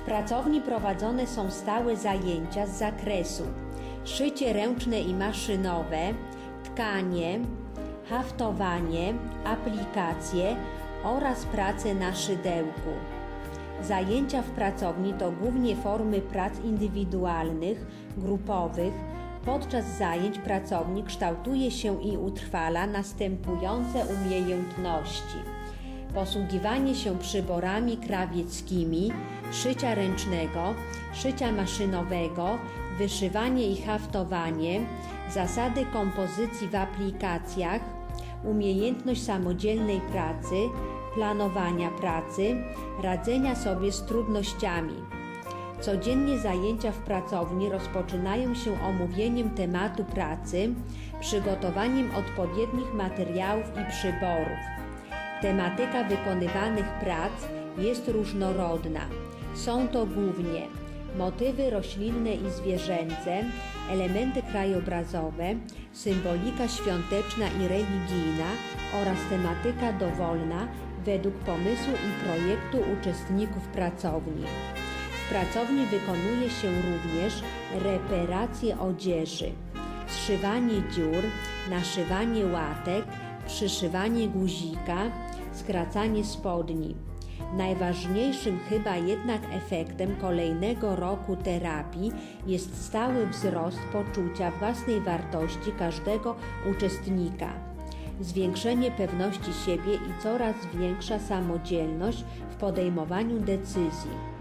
pracowni prowadzone są stałe zajęcia z zakresu szycie ręczne i maszynowe, tkanie, haftowanie, aplikacje oraz prace na szydełku. Zajęcia w pracowni to głównie formy prac indywidualnych, grupowych. Podczas zajęć pracownik kształtuje się i utrwala następujące umiejętności: posługiwanie się przyborami krawieckimi, szycia ręcznego, szycia maszynowego, wyszywanie i haftowanie, zasady kompozycji w aplikacjach, umiejętność samodzielnej pracy, planowania pracy, radzenia sobie z trudnościami. Codziennie zajęcia w pracowni rozpoczynają się omówieniem tematu pracy, przygotowaniem odpowiednich materiałów i przyborów. Tematyka wykonywanych prac jest różnorodna. Są to głównie motywy roślinne i zwierzęce, elementy krajobrazowe, symbolika świąteczna i religijna oraz tematyka dowolna według pomysłu i projektu uczestników pracowni. W pracowni wykonuje się również reperacje odzieży, zszywanie dziur, naszywanie łatek, przyszywanie guzika, skracanie spodni. Najważniejszym chyba jednak efektem kolejnego roku terapii jest stały wzrost poczucia własnej wartości każdego uczestnika, zwiększenie pewności siebie i coraz większa samodzielność w podejmowaniu decyzji.